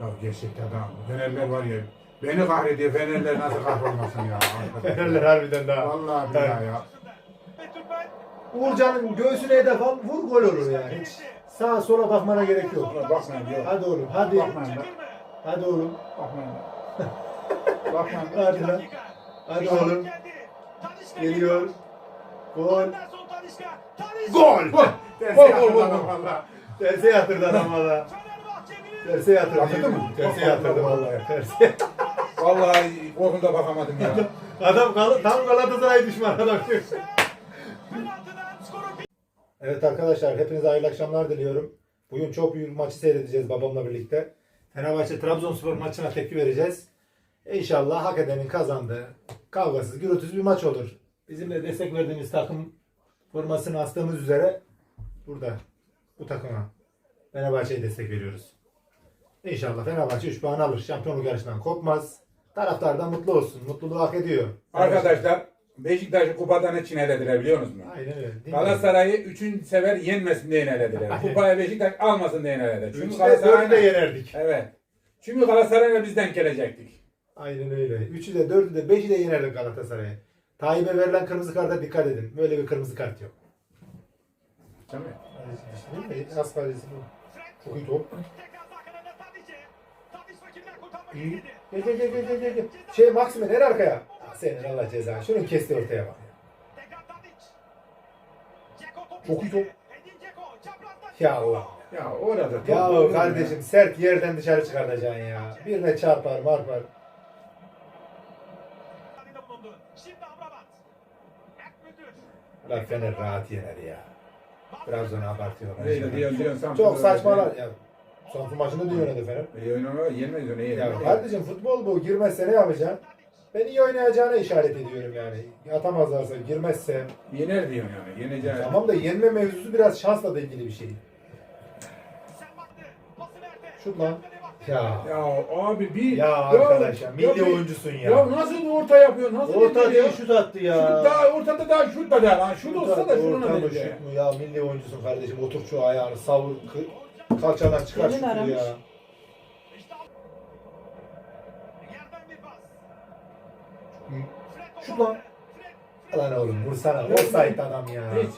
Ya gerçekten adam. Fenerler var ya. Beni kahrediyor. Fenerler nasıl kahrolmasın ya. Fenerler harbiden daha. Vallahi billahi ya. Uğurcan'ın göğsüne hedef al, vur gol olur yani. Hiç sağa sola bakmana gerek yok. Bakmayın yok. Hadi oğlum, hadi. Bakmayın bak. Hadi oğlum. Bakmayın. Bakmayın. Hadi lan. Hadi oğlum. Geliyor. Gol. Gol! Tersi Gol, gol, yaptı gol, adam gol. valla. Terse yatırdı adam valla. Terse yatırdı. Yatırdı mı? Terse yatırdı vallahi. Terse. Vallahi korkumda bakamadım ya. Adam Gal tam Galatasaray düşmanı adam. Evet arkadaşlar hepinize hayırlı akşamlar diliyorum. Bugün çok büyük maçı seyredeceğiz babamla birlikte. Fenerbahçe Trabzonspor maçına tepki vereceğiz. İnşallah hak edenin kazandığı kavgasız gürültüsüz bir maç olur. Bizim de destek verdiğimiz takım formasını astığımız üzere burada bu takıma Fenerbahçe'ye destek veriyoruz. İnşallah Fenerbahçe 3 puan alır. Şampiyonluk yarışından kopmaz. Taraftar da mutlu olsun. Mutluluğu hak ediyor. Arkadaşlar Beşiktaş'ı kupadan için elediler biliyor musunuz? Aynen öyle. Galatasaray'ı üçüncü sefer yenmesin diye elediler. Kupaya Beşiktaş almasın diye elediler. Çünkü Galatasaray'la yenerdik. Evet. Çünkü Galatasaray'la bizden gelecektik. Aynen öyle. Üçü de dördü de beşi de yenerdik Galatasaray'a. Tayyip'e verilen kırmızı karta dikkat edin. Böyle bir kırmızı kart yok. Değil mi? Kalecisi bu. Çok iyi top. Gel gel gel gel gel gel. Şey Maksimen en arkaya. Ya Senin Allah cezanı. Şunun kesti ortaya bak. Çok iyi top. Ya Allah. Ya orada top Ya mu kardeşim sert yerden dışarı çıkartacaksın ya. Birine çarpar marpar. La Fener rahat yener ya. Trabzon'u abartıyorlar. Çok saçmalar ya. Son maçında diyor oynadı Fener. İyi oynama yenmez onu iyi. Ya kardeşim futbol bu. Girmezse ne yapacaksın? Ben iyi oynayacağına işaret ediyorum yani. Atamazlarsa, girmezse. Yener diyorsun yani. Yeneceğiz. Tamam da yenme mevzusu biraz şansla da ilgili bir şey. Şut lan. Ya. Ya abi bir... Ya arkadaş ya, milli bir- oyuncusun ya. Ya nasıl orta yapıyor? Nasıl Orta değil şut attı ya. Şut daha ortada daha şut da değil lan. Şut olsa da Orta şunun mı şut mu ya milli oyuncusun kardeşim otur şu ayağını savur kı- kalçadan çıkar aramış. ya. Şut lan. Lan oğlum vursana offside adam ya. Hiç.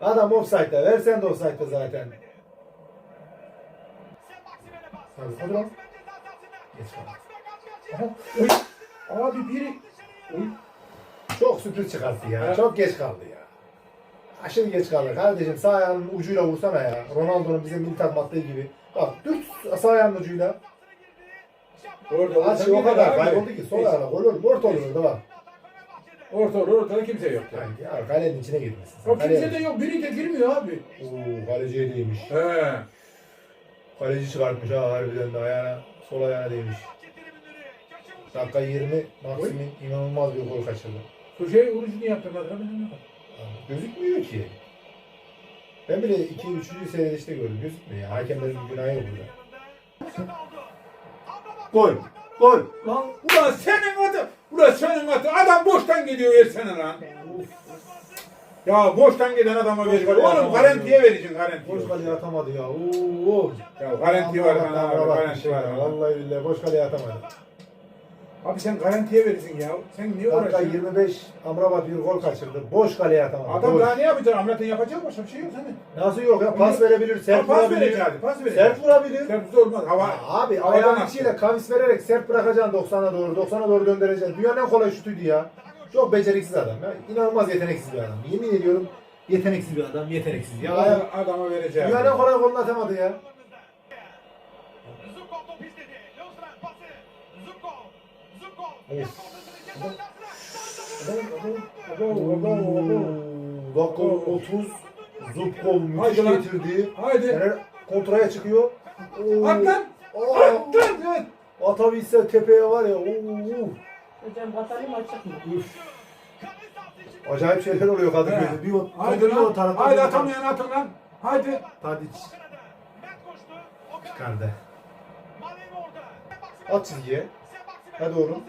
Adam offside'da versen de offside'da zaten. Hadi, hadi lan. Geç. Aha. Abi biri... Oy. Çok sürpriz çıkarttı ya. Çok geç kaldı ya. Aşırı geç kaldı. Kardeşim sağ ayağının ucuyla vursana ya. Ronaldo'nun bize milli takım attığı gibi. Bak dürt sağ ayağının ucuyla. Orada şey o kadar kayboldu ki sol ayağına gol olur. Orta olur orada bak. Orta olur ortada kimse yok. Yani. Yani ya kalenin içine girmesin. O Kaleye kimse de yok. Biri de girmiyor abi. Oo, kaleciye değmiş. He. Kaleci çıkartmış ha harbiden de ayağına. Sol ayağına değmiş. Dakika 20 Maksimin inanılmaz bir gol kaçırdı. Şu şey orucunu yaptırmadı. Gözükmüyor ki. Ben bile 2 3. seyredişte gördüm. Gözükmüyor. Hakemlerin günahı yok burada. Gol. Gol. Lan ulan senin adı, ulan senin adı. Adam boştan gidiyor versene lan. Ya boştan giden adama ver. Oğlum garantiye vereceksin garantiye. Boş kaleye atamadı ya. Oo. Ya garanti var garanti var. Vallahi billahi boş kaleye atamadı. Abi sen garantiye verirsin ya. Sen niye Dakika uğraşıyorsun? 25 Amrabat bir gol kaçırdı. Boş kaleye atamadı. Adam Boş. daha ne yapacak? Amrat'ın yapacak başka bir şey yok senin. Nasıl yok ya? Pas verebilir, sert pas vurabilir. verecek hadi, pas verecek. Sert vurabilir. Sen olmaz. Hava, Ya abi havadan ayağın attı. içiyle kavis vererek sert bırakacaksın 90'a doğru. 90'a doğru göndereceksin. Dünyanın en kolay şutuydu ya. Çok beceriksiz adam ya. İnanılmaz yeteneksiz bir adam. Yemin ediyorum yeteneksiz bir adam. Yeteneksiz. Ya ayak, Ya adama vereceğim. dünyanın en kolay golünü atamadı ya. Dakika 30. Zubkov müthiş Haydi lan. getirdi. Haydi. Fener kontraya çıkıyor. Oo. At lan. Aa, At lan. Evet. Atabilse tepeye var ya. Oo. Hocam batarya mı açık mı? Üf. Acayip şeyler oluyor Kadıköy'de. Bir o, Haydi bir o lan. taraftan Haydi bir o atamayan atın lan. Haydi. Tadic çıkardı. At çizgiye. Hadi oğlum.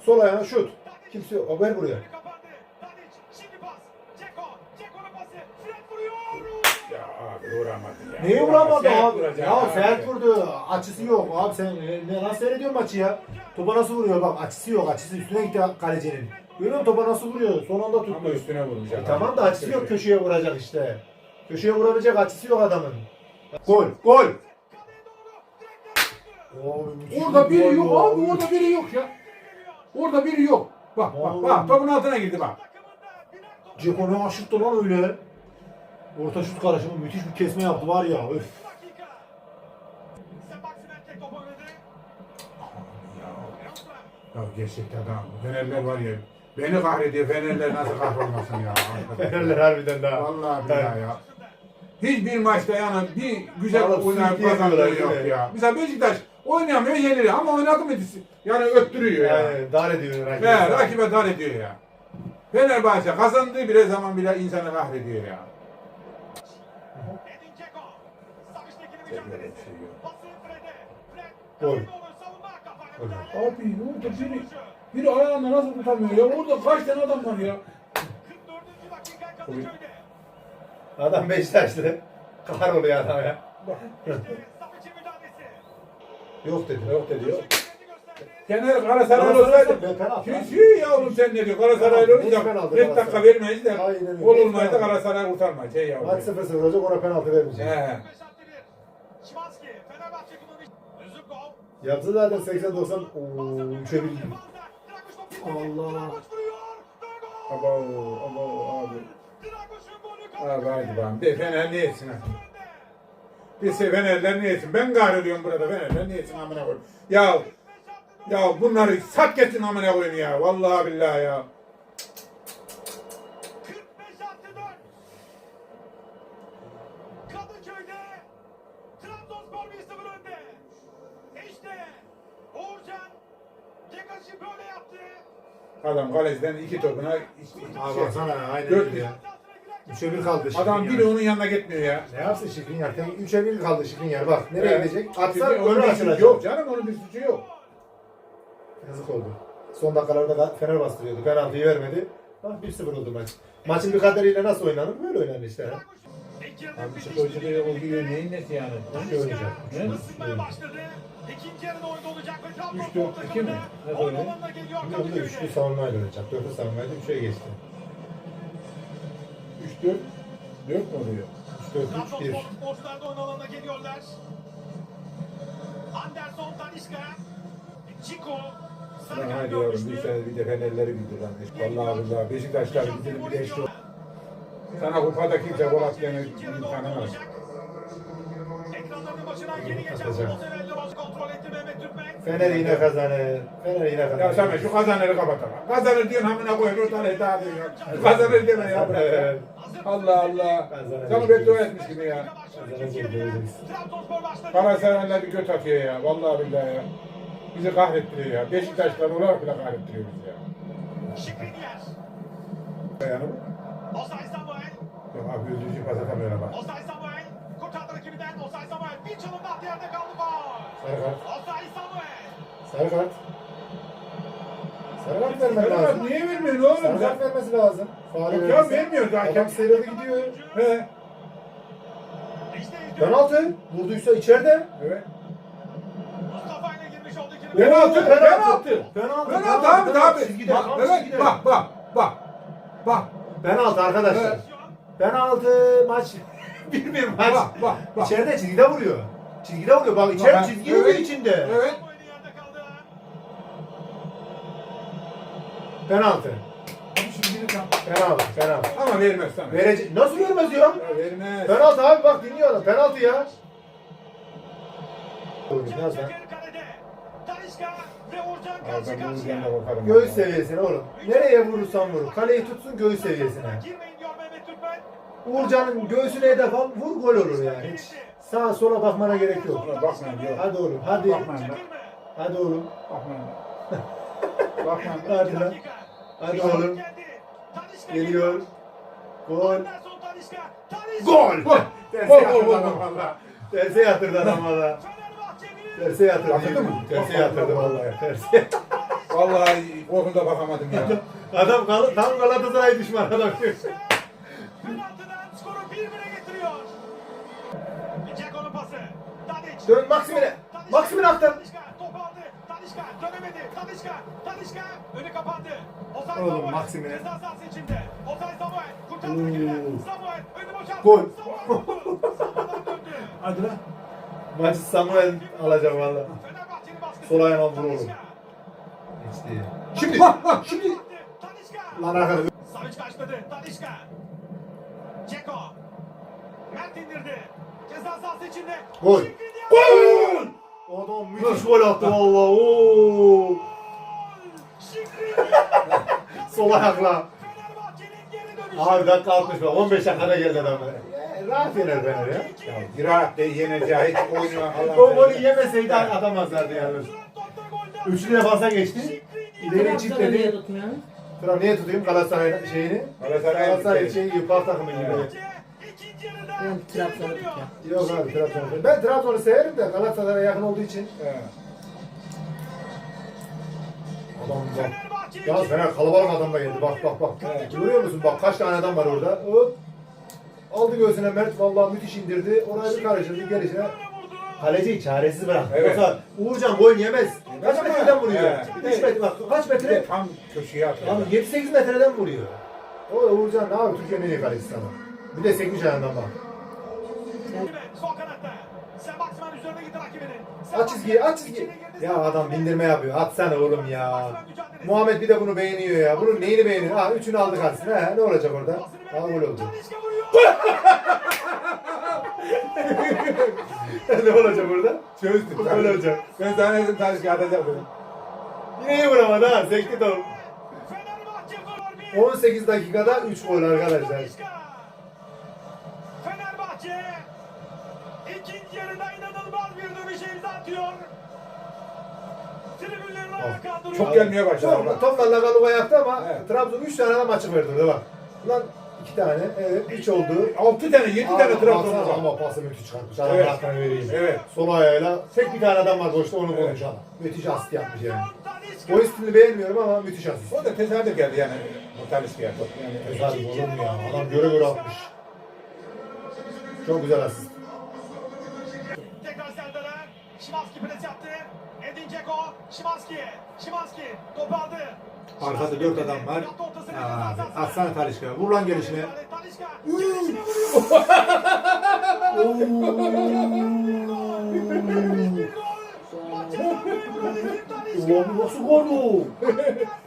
Sol ayağına şut. Kimse yok. Haber buraya. Ya abi Vuramadı ya. Neyi vuramadı abi? vuracak Ya abi. sert vurdu. Açısı yok. Abi sen ne, ne- nasıl seyrediyorsun maçı ya? Topa nasıl vuruyor bak açısı yok. Açısı üstüne gitti kalecinin. Görüyor musun topa nasıl vuruyor? Son anda tuttu. Ama üstüne vurmuş. E tamam da açısı yok köşeye vuracak işte. Köşeye vurabilecek açısı yok adamın. Gol, gol. Orada bir biri yok abi orada biri yok ya. Orada biri yok. Bak bak bak topun altına girdi bak. Ceko ne aşırttı lan öyle. Orta şut karışımı müthiş bir kesme yaptı var ya. Öf. Ya gerçekten adam. Fenerler var ya. Beni kahrediyor. Fenerler nasıl kahrolmasın ya. Fenerler harbiden daha. Vallahi billahi ya. Hiçbir maçta yani bir güzel sürükleyemiyorlar, kazandığı yok ya. Mesela Beşiktaş oynayamıyor yeniliyor ama oynadı mı yani öttürüyor ya. Yani dar ediyor rakibi. Ve rakibe dar ediyor ya. Fenerbahçe kazandığı bile zaman bile insanı kahrediyor ya. Gol. Abi orada biri, biri ayağını nasıl tutamıyor ya? Orada kaç tane adam var ya? Adam Beşiktaşlı. Kahar oluyor adam ya. Yok dedi. Yok dedi yok. Fener Galatasaray Galatasaray olsaydı. be, penaltı. Şey yavrum sen ne diyor? Galatasaray Penaltı, olunca net penaltı 40 dakika Galatasaray. vermeyiz de Aynen öyle. gol da penaltı. Galatasaray kurtarmaz. Şey yavrum. Maç 0-0 olacak ona penaltı vermeyecek. He. Yapsa zaten 80-90 ooo 3'e 1 Allah. Abo, abo abi. Abi hadi bakalım. De Fener ne etsin ha? Dese Fenerler ne etsin? Ben kahrediyorum burada Fenerler ne etsin amına koyayım. Ya ya bunları sat geçin amına koyayım ya. Vallahi billahi ya. Kadıköy'de Trabzonspor 1-0 önde. İşte Uğurcan Gekaş'ı böyle yaptı. Adam kaleciden iki topuna Abi baksana aynen Dört ya. 3'e 1 kaldı Şikrin Adam biri onun yanına gitmiyor ya. Ne yapsın Şikrin yer? 3'e 1 kaldı Şikrin yer. Bak nereye Evet. gidecek? Atsa onun önü bir suçu açılacak. Yok canım onun bir suçu yok. Yazık oldu. Son dakikalarda Fener bastırıyordu. Penaltıyı vermedi. Bak 1-0 oldu maç. Maçın bir kaderiyle nasıl oynanır? Böyle oynanır işte. ha. Abi psikolojide bir o giyiyor neyin nesi yani? Üçlü oynayacak. Ne? başladı. İkinci yarıda oyunda olacak ve Trabzonspor Üç, dört, iki mi? Ne oyun böyle? alanına geliyor Şimdi onda üçlü Kadıköy'de. savunmayla oynayacak. Dörtlü savunmayla 3'e geçti. 3 4 4 mü oluyor? 3-4-3-1. Trabzonspor sporcular da oyun alanına geliyorlar. Anderson Tanişka. Chico. Lan Sarıkan hadi yavrum bir sene bir de Fenerleri bildir lan. Vallahi billahi Beşiktaşlar bizim bir de işte. Sana kupada kimse gol atlayanı tanımaz. olacak. Ekranların başına yeni geçen. Mozzarella Rose kontrol etti Mehmet Türkmen. Fener yine kazanır. Fener yine kazanır. Ya Samet şu kazanırı kapatalım. Kazanır diyorsun hamına koyuyor ortalığı dağıtıyor. Şu Kazanır deme ya. Allah Allah. Sana beddua etmiş gibi ya. Başladı. Galatasaraylılar bir göt atıyor ya. Vallahi billahi ya. Bizi kahrettiriyor ya. Beşiktaşlar olarak bile kahrettiriyor bizi ya. Samuel. Yok abi öldürücü pas atamıyor bak. Osay Samuel. Kurtardı rakibinden Osay Samuel. Bir çalımda yerde kaldı faul. Sarı kart. Osay Samuel. Sarı kart. Vermesi Sarı kart lazım. niye vermiyorsun oğlum sen? kart vermesi lazım. Yok ya verirse- vermiyor zaten. Adam sıyrıldı gidiyor. He. Penaltı. Vurduysa içeride. Evet. Mustafa ile girmiş oldu. ikili. Penaltı, penaltı. Penaltı. Penaltı abi abi. Çizgide. Bak, tam evet, çizgide. bak bak bak. Bak Penaltı arkadaşlar. Evet. Penaltı maç. bir maç. bak bak. bak. İçeride çizgide vuruyor. Çizgide vuruyor. Bak içeride Bak, çizgi evet. içinde. Evet. Penaltı. Abi şimdi bir tam. Penaltı. Penaltı. Ama vermez sana. Verecek. Nasıl vermez ya? Ya vermez. Penaltı abi bak dinliyor adam. Penaltı ya. Lan. Abi ben bu yüzden de korkarım. Göğüs seviyesine oğlum. Nereye vurursan vur. Kaleyi tutsun göğüs seviyesine. Uğurcan'ın göğsüne hedef al. Vur gol olur yani. Hiç sağa sola bakmana gerek yok. Bakmayın diyor. Hadi oğlum hadi. Bakmayın? Hadi oğlum. Bakmayın. Bakmayın. Hadi lan. Hadi oğlum. Geliyor. Gol. Gol. Gol. Terse yatırdı adam valla. Terse yatırdı adam valla. Terse yatırdı. Yatırdı mı? Terse yatırdı vallahi. Terse. Vallahi korkumda bakamadım ya. Adam Gal- tam Galatasaray düşmanı adam. penaltıdan skoru 1-1'e getiriyor. Dön Maksimine. Maksimine aktar. Talisca dönemedi. Talisca. Talisca önü kapandı. Ozan Oğlum, Samuel. Maksimine. Ceza sahası içinde. Ozan Samuel. Kurtardı Oo. rakibini. Samuel önü boşalttı. Gol. Samuel vurdu. Sağdan döndü. Hadi lan. Maçı Samuel alacak valla. Fenerbahçe'nin baskısı. Sol ayağına vur oğlum. Talisca. Geçti. Şimdi. Şimdi. Talisca. Lan arkadaş. Savic karşıladı. Talisca. Ceko. Mert indirdi. Ceza sahası içinde. Gol. Şikrinyar. Gol! Adam müthiş gol attı valla. Oo. Şikrinyar. Sol ayakla. Fenerbahçe'nin geri dönüşü. Abi dakika 60 bak 15 dakikada geldi adam. Rahat yener Fener ya. Ya Ziraat de yeneceği hiç oyunu O golü yemeseydi atamazlardı yani. Üçlü defansa geçti. İleri çiftledi. Sıra niye tutayım Galatasaray şeyini? Galatasaray Galatasaray şeyi yıprak takımı gibi. Ben Trabzon'u tutuyorum. Yok abi Trabzon'u. Ben Trabzon'u severim de Galatasaray'a yakın olduğu için. Adam bak. Yalnız Fener kalabalık adam da geldi. Bak bak bak. Görüyor musun? Bak kaç tane adam var orada. Hop. Aldı göğsüne Mert vallahi müthiş indirdi. Orayı bir karıştırdı gelişine. Kaleciyi çaresiz bırak. Evet. Yoksa Uğurcan gol yemez. Kaç metreden vuruyor? Evet. 3 metre bak kaç metre? tam köşeye atıyor. Abi 7-8 metreden vuruyor. O Uğurcan ne abi Türkiye'nin en iyi kalecisi ama. Bir de sekmiş ayağından bak. Sol kanatta. Aç çizgiyi aç çizgiyi. Ya adam bindirme yapıyor. Atsana oğlum ya. Muhammed bir de bunu beğeniyor ya. Bunun neyini beğeniyor? Ha üçünü aldı karşısına. He, ne olacak orada? Ha gol oldu. Ne olacak orada? Çözdüm. Gol olacak. Ben sana dedim Talişka atacak dedim. Yine iyi vuramadı ha. Sekti bir. 18 dakikada 3 gol arkadaşlar. Atıyor. Tribünlerini ayağa kaldırıyor. Çok gelmeye başladı. Top, toplarla Galuga yaptı ama Evet. Trabzon 3 tane de maçı verdi orada bak. Ulan 2 tane, evet 3 oldu. 6 tane 7 tane Ama- Trabzon'da ama- var. Ama pası müthiş çıkartmış. Allah Evet. hakkını vereyim. Evet. Sol ayağıyla tek bir tane adam var boşta onu Evet. konuşalım. Müthiş asist yapmış yani. Talisca. Oyun stilini beğenmiyorum ama müthiş asist. O da tesadüf geldi yani bu Talişka'ya. Yani Tesadüf olur mu ya? Adam göre göre atmış. Çok güzel asist. Şimanski pres yaptı. Edin Dzeko. Şimanski. Şimanski. Topu aldı. Arkada dört adam var. Abi, atsana Talişka'ya. Vur lan gelişine. Ulan bu nasıl gol bu?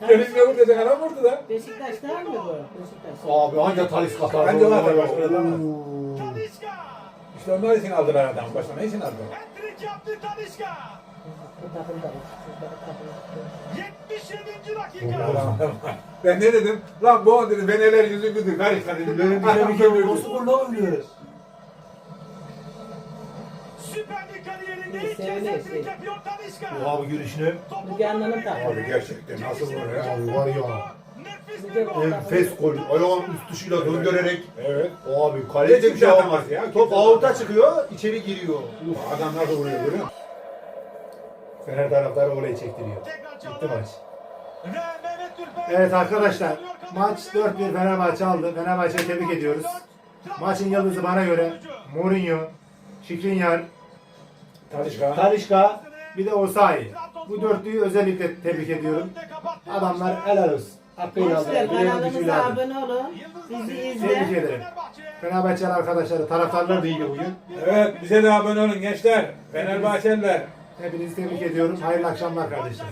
Gelişine vur dedin adam vurdu da. Beşiktaş'ta mı bu? Beşiktaş. Abi anca Taliska atar. Bence da başka adam. İşte onlar için aldılar adam. Başına ne için aldılar? Hat-trick yaptı. Bu takım. 77. dakika. Ben ne dedim? Lan bu dedim Fenerler yüzü güldü. Karışma dedim. Benim bir tebrik ediyorum. Nasıl gol lan öyle? Süper Lig kariyerinde ilk kez hat-trick yapıyor Talisca. Abi girişine. Topu Müge Anlı'nın takımı. Abi gerçekten nasıl vuruyor? Abi var ya. Gol. Enfes gol. Ayağın üst dışıyla döndürerek. Evet. Abi kaleci bir şey yapmaz ya. Top avuta çıkıyor, içeri giriyor. Uf, adam nasıl vuruyor görüyor musun? Fener taraftarı orayı çektiriyor. Çağlar. maç. Evet arkadaşlar, maç 4-1 Fenerbahçe aldı. Fenerbahçe'yi tebrik ediyoruz. Maçın yıldızı bana göre Mourinho, Şikrinyar, Talişka. Talişka, bir de Osayi. Bu dörtlüyü özellikle tebrik ediyorum. Adamlar helal olsun. Hakkıyla aldılar. Gençler kanalımıza abone olun. Bizi Tebrik izle. ederim. Fenerbahçeli arkadaşları, taraftarlar da iyiydi bugün. Evet bize de abone olun gençler. Fenerbahçeliler. Hepinizi tebrik ediyorum. Hayırlı akşamlar kardeşler.